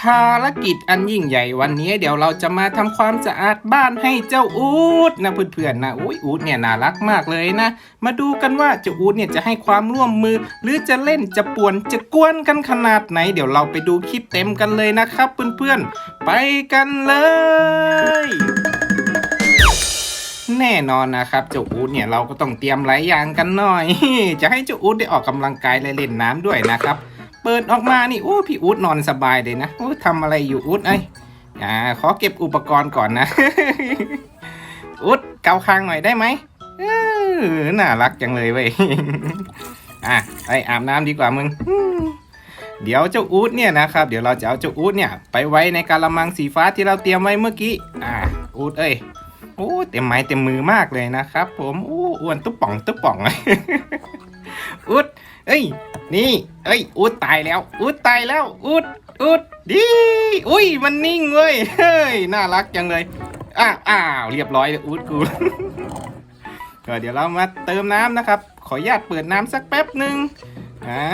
ภารกิจอันยิ่งใหญ่วันนี้ เดี๋ยวเราจะมาทำความสะอาดบ้านให้เจ้าอูดนะเพื่อนๆนะอุ้ยอูดเนี่ยน่ารักมากเลยนะ มาดูกันว่าเจ้าอูดเนี่ยจะให้ความร่วมมือ หรือจะเล่นจะป่วนจะกวนกันขนาดไหน เดี๋ยวเราไปดูคลิปเต็มกันเลยนะครับเพื่อนๆไปกันเลยแน่นอนนะครับเจ้าอูดเนี่ยเราก็ต้องเตรียมหลายอย่างกันหน่อย จะให้เจ้าอูดได้ออกกำลังกายและเล่นน้ำด้วยนะครับ เปิดออกมานี่โอ้พี่อูดนอนสบายเลยนะโอ้ทำอะไรอยู่อูดเอ้ยอ่าขอเก็บอุปกรณ์ก่อนนะ อูดเกาคางหน่อยได้ไหมเออน่ารักจังเลยเว้ยอะไปอาบน้ำดีกว่ามึงเดี๋ยวเจ้าอูดเนี่ยนะครับ เดี๋ยวเราจะเอาเจ้าอูดเนี่ยไปไว้ในกาละมังสีฟ้าที่เราเตรียมไว้เมื่อกี้ อ่า อูดเอ้ย โอ้ เต็มไม้เต็มมือมากเลยนะครับ ผม โอ้ อ้วนตุ๊บป่องตุ๊บป่อง อุดเอ้ย นี่ เอ้ย อุดตายแล้ว อุดตายแล้ว อุดอุดดีอุ้ย มันนิ่งเว้ย เฮ้ย น่ารักจังเลย อ้าวอ้าว เรียบร้อยอุดกู ก็เดี๋ยวเรามาเติมน้ำนะครับ ขออนุญาตเปิดน้ำสักแป๊บหนึ่งอ่า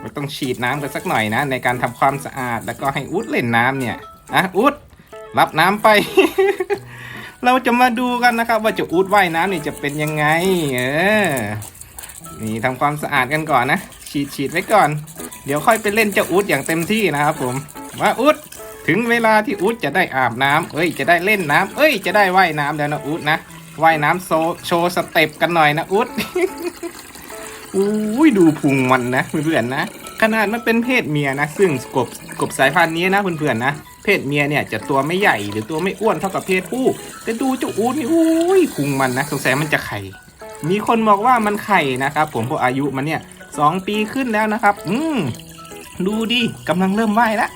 เราต้องฉีดน้ำกันสักหน่อยนะ ในการทำความสะอาดแล้วก็ให้อุดเล่นน้ำเนี่ย อะ อุดรับน้ำไป เราจะมาดูกันนะครับ ว่าจะอูดว่ายน้ำนี่จะเป็นยังไง เออ นี่ทำความสะอาดกันก่อนนะ ฉีดฉีดไว้ก่อน เดี๋ยวค่อยไปเล่นเจ้าอูดอย่างเต็มที่นะครับผมว่าอูดถึงเวลาที่อูดจะได้อาบน้ำเอ้ย จะได้เล่นน้ำเอ้ย จะได้ว่ายน้ำแล้วนะอูดนะว่ายน้ำโซโชว์สเต็ปกันหน่อยนะอูดอุ้ยดูพุงมันนะเพื่อนๆนะ ขนาดมันเป็นเพศเมียนะ ซึ่งกบกบสายพันธุ์นี้นะเพื่อนๆนะเพศเมียเนี่ยจะตัวไม่ใหญ่หรือตัวไม่อ้วนเท่ากับเพศผู้ แต่ดูเจ้าอูดนี่อุ้ยพุงมันนะสงสัยมันจะไข่ มีคนบอกว่ามันไข่นะครับ ผมพราะอายุมันเนี่ยสองปีขึ้นแล้วนะครับ อืมดูดิกำลังเริ่มว่ายแล้ว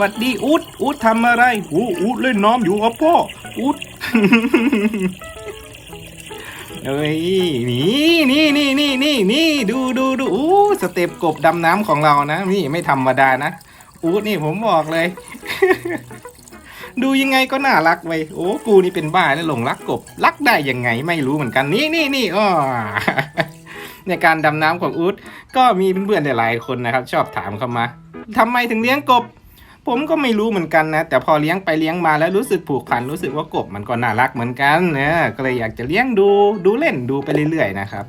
วัดดีอูดอูดทำอะไรอูอูดเล่นน้ำอยู่ครับพ่ออูดเอ้ยนี่นี่นี่นี่นี่นี่ดูดูดูอู้สเต็ปกบดำน้ำของเรานะนี่ไม่ธรรมดานะอูดนี่ผมบอกเลย ดูยังไงก็น่ารักไปโอ้กูนี่เป็นบ้าแล้วหลงรักกบ รักได้ยังไงไม่รู้เหมือนกันนี่นี่นี่อ้อในการดำน้ำของอูดก็มีเพื่อนๆหลายๆคนนะครับ ชอบถามเข้ามาทำไมถึงเลี้ยงกบ ผมก็ไม่รู้เหมือนกันนะ แต่พอเลี้ยงไปเลี้ยงมาแล้วรู้สึกผูกพันรู้สึกว่ากบมันก็น่ารักเหมือนกันนะก็เลยอยากจะเลี้ยงดูดูเล่นดูไปเรื่อยๆนะครับ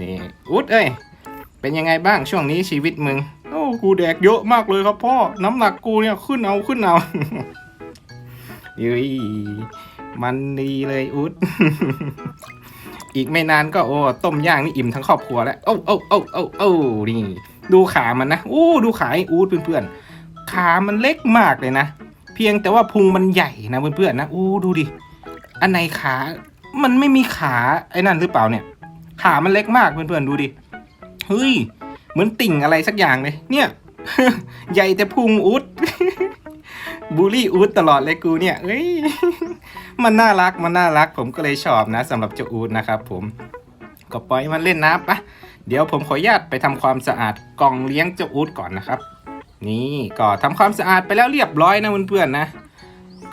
นี่อูดเอ้ยเป็นยังไงบ้างช่วงนี้ชีวิตมึง โอ้กูแดกเยอะมากเลยครับพ่อ น้ำหนักกูเนี่ยขึ้นเอาขึ้นเอา ยุยมันดีเลยอุดอีกไม่นานก็โอ้ต้มย่างนี่อิ่มทั้งครอบครัวแล้วโอ้โอ้โอ้โอ้โอ้นี่ดูขามันนะโอ้ดูขาไอ้อูดเพื่อนๆขามันเล็กมากเลยนะเพียงแต่ว่าพุงมันใหญ่นะเพื่อนๆนะโอ้ดูดิอันไหนขามันไม่มีขาไอ้นั่นหรือเปล่าเนี่ย ขามันเล็กมากเพื่อนๆดูดิเฮ้ยเหมือนติ่งอะไรสักอย่างเลย เนี่ย ใหญ่แต่พุงอุด บูลลี่อูดตลอดเลยกูเนี่ยเอ้ยมันน่ารักมันน่ารัก ผมก็เลยชอบนะสำหรับเจ้าอูดนะครับผมก็ปล่อยมันเล่นน้ำปะเดี๋ยวผมขออนุญาตไปทำความสะอาดกล่องเลี้ยงเจ้าอูดก่อนนะครับ นี่ก็ทำความสะอาดไปแล้วเรียบร้อยนะเพื่อนๆนะ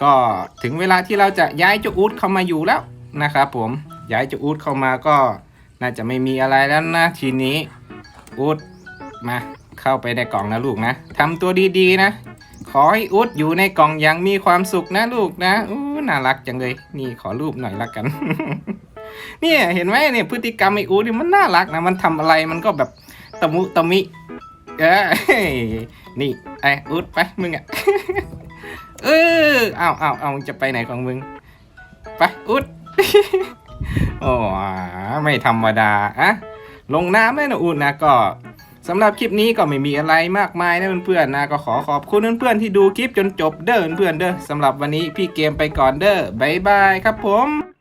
ก็ถึงเวลาที่เราจะย้ายเจ้าอูดเข้ามาอยู่แล้วนะครับผมย้ายเจ้าอูดเข้ามาก็น่าจะไม่มีอะไรแล้วนะทีนี้อูดมาเข้าไปในกล่องนะลูกนะทำตัวดีๆนะ ขอให้อุดอยู่ในกล่องอยังมีความสุขนะลูกนะอู้น่ารักจังเลย นี่ขอรูปหน่อยละกัน เนี่ยเห็นไหมเนี่ยพฤติกรรมไอ้อูดนี่มันน่ารักนะ มันทำอะไรมันก็แบบตะมุตะมิ เออนี่ไอ้อูดไปมึงอะเออเอาเอาเอาจะไปไหนของมึง ไปอุดโอ้ไม่ธรรมดาอะลงน้ำแม่นะอูดนะก็ สำหรับคลิปนี้ก็ไม่มีอะไรมากมายนะเพื่อนๆนะก็ขอขอบคุณเพื่อนๆที่ดูคลิปจนจบเด้อเพื่อนๆเด้อสำหรับวันนี้พี่เกมไปก่อนเด้อบ๊ายบายครับผม